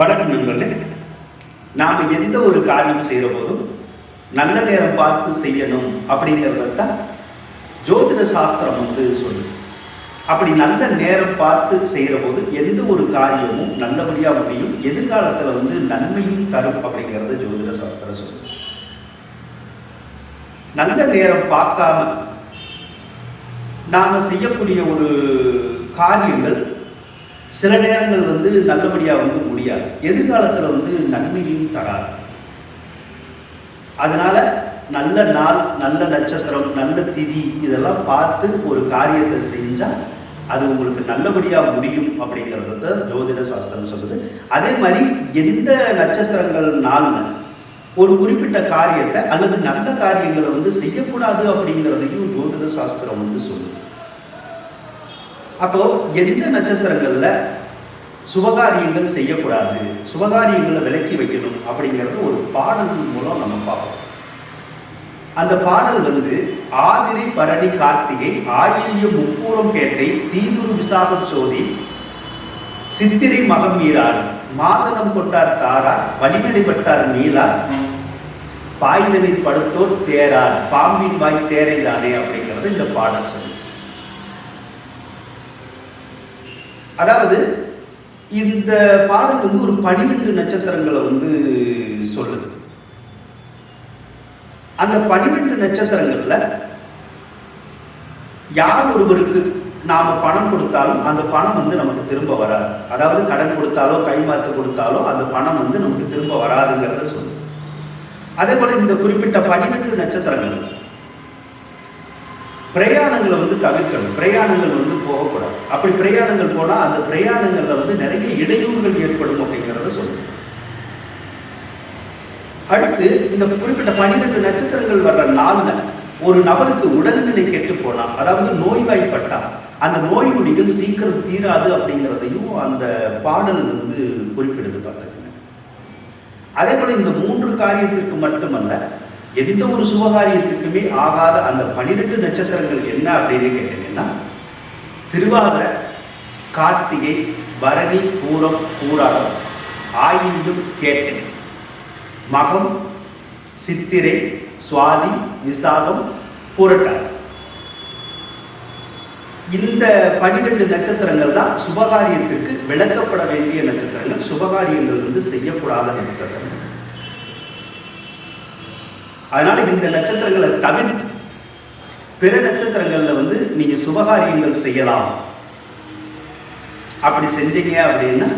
வணக்கம் நண்பர்களே. நாம் எந்த ஒரு காரியம் செய்கிற போதும் நல்ல நேரம் பார்த்து செய்யணும் அப்படிங்கிறத தான் ஜோதிட சாஸ்திரம் வந்து சொல்லுது. அப்படி நல்ல நேரம் பார்த்து செய்கிற போது எந்த ஒரு காரியமும் நல்லபடியாக முடியும் எதிர்காலத்தில் வந்து நன்மையும் தரும் அப்படிங்கிறத ஜோதிட சாஸ்திரம் சொல்லுது. நல்ல நேரம் பார்க்காம நாம் செய்யக்கூடிய ஒரு காரியங்கள் சில நேரங்கள் வந்து நல்லபடியாக வந்து முடியாது. எதிர்காலத்தில் வந்து நன்மையும் தராது. அதனால நல்ல நாள் நல்ல நட்சத்திரம் நல்ல திதி இதெல்லாம் பார்த்து ஒரு காரியத்தை செஞ்சால் அது உங்களுக்கு நல்லபடியாக முடியும் அப்படிங்கிறத தான் ஜோதிட சாஸ்திரம் சொல்லுது. அதே மாதிரி எந்த நட்சத்திரங்கள் நாள்ல ஒரு குறிப்பிட்ட காரியத்தை அல்லது நல்ல காரியங்களை வந்து செய்யக்கூடாது அப்படிங்கிறதையும் ஜோதிட சாஸ்திரம் வந்து சொல்லுது. அப்போ எந்த நட்சத்திரங்கள்ல சுபகாரியங்கள் செய்யக்கூடாது சுபகாரியங்களை விலக்கி வைக்கணும் அப்படிங்கிறது ஒரு பாடல் மூலம் நம்ம பார்ப்போம். அந்த பாடல் வந்து ஆதிரி பரணி கார்த்திகை ஆயில்ய முப்பூரம் கேட்டை தீதுரு விசாகம் சோதி சித்திரை மகம் மீறார் மாதனம் கொட்டார் தாரார் வழிநடைபட்டார் மீளார் பாய்தலில் படுத்தோர் தேரார் பாம்பின் வாய் தேரைதானே அப்படிங்கிறது இந்த பாடல் சொல்லு அதாவது இந்த பாடல் வந்து ஒரு பனிரெண்டு நட்சத்திரங்களை வந்து சொல்லுது. அந்த பனிரெண்டு நட்சத்திரங்கள்ல யார் ஒருவருக்கு நாம பணம் கொடுத்தாலும் அந்த பணம் வந்து நமக்கு திரும்ப வராது. அதாவது கடன் கொடுத்தாலோ கைமாத்து கொடுத்தாலோ அந்த பணம் வந்து நமக்கு திரும்ப வராதுங்கிறத சொல்லுது. அதே போல இந்த குறிப்பிட்ட பனிரெண்டு நட்சத்திரங்கள் பிரயாணங்களை வந்து தவிர்க்கணும். பிரயாணங்கள் வந்து போகக்கூடாது. அப்படி பிரயாணங்கள் போனால் அந்த பிரயாணங்களில் வந்து நிறைய இடையூறுகள் ஏற்படும் அப்படிங்கிறத சொல்லுது அடுத்து இந்த குறிப்பிட்ட பன்னிரெண்டு நட்சத்திரங்கள் வர்ற நாள்ல ஒரு நபருக்கு உடல்நிலை கெட்டு போனால் அதாவது நோய்வாய்ப்பட்டா அந்த நோய் நொடிகள் சீக்கிரம் தீராது அப்படிங்கிறதையும் அந்த பாடல் வந்து குறிப்பிடுது பார்த்துக்கங்க. அதே போல இந்த மூன்று காரியத்திற்கு மட்டுமல்ல எந்த ஒரு சுபகாரியத்துக்குமே ஆகாத அந்த பனிரெண்டு நட்சத்திரங்கள் என்ன அப்படின்னு கேட்டீங்கன்னா திருவாதிரை கார்த்திகை பரணி பூரம் பூராடம் ஆயிலும் கேட்டை மகம் சித்திரை சுவாதி விசாகம் புரட்டாதி. இந்த பன்னிரெண்டு நட்சத்திரங்கள் தான் சுபகாரியத்திற்கு விளக்கப்பட வேண்டிய நட்சத்திரங்கள். சுபகாரியங்கள் வந்து செய்யக்கூடாத நட்சத்திரங்கள். அதனால இந்த நட்சத்திரங்களை தவிர்த்து பிற நட்சத்திரங்கள்ல வந்து நீங்க சுபகாரியங்கள் செய்யலாம். அப்படி செஞ்சீங்க அப்படின்னா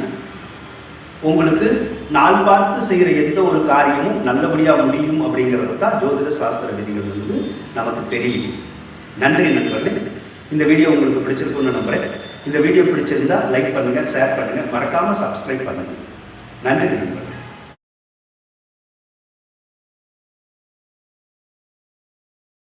உங்களுக்கு நான் பார்த்து செய்கிற எந்த ஒரு காரியமும் நல்லபடியாக முடியும் அப்படிங்கிறது தான் ஜோதிட சாஸ்திர விதிகள் வந்து நமக்கு தெரியும். நன்றி நண்பர்களே. இந்த வீடியோ உங்களுக்கு பிடிச்சிருக்கும்னு நம்புகிறேன் இந்த வீடியோ பிடிச்சிருந்தா லைக் பண்ணுங்கள் ஷேர் பண்ணுங்கள் மறக்காமல் சப்ஸ்கிரைப் பண்ணுங்கள் நன்றி நண்பர்கள்.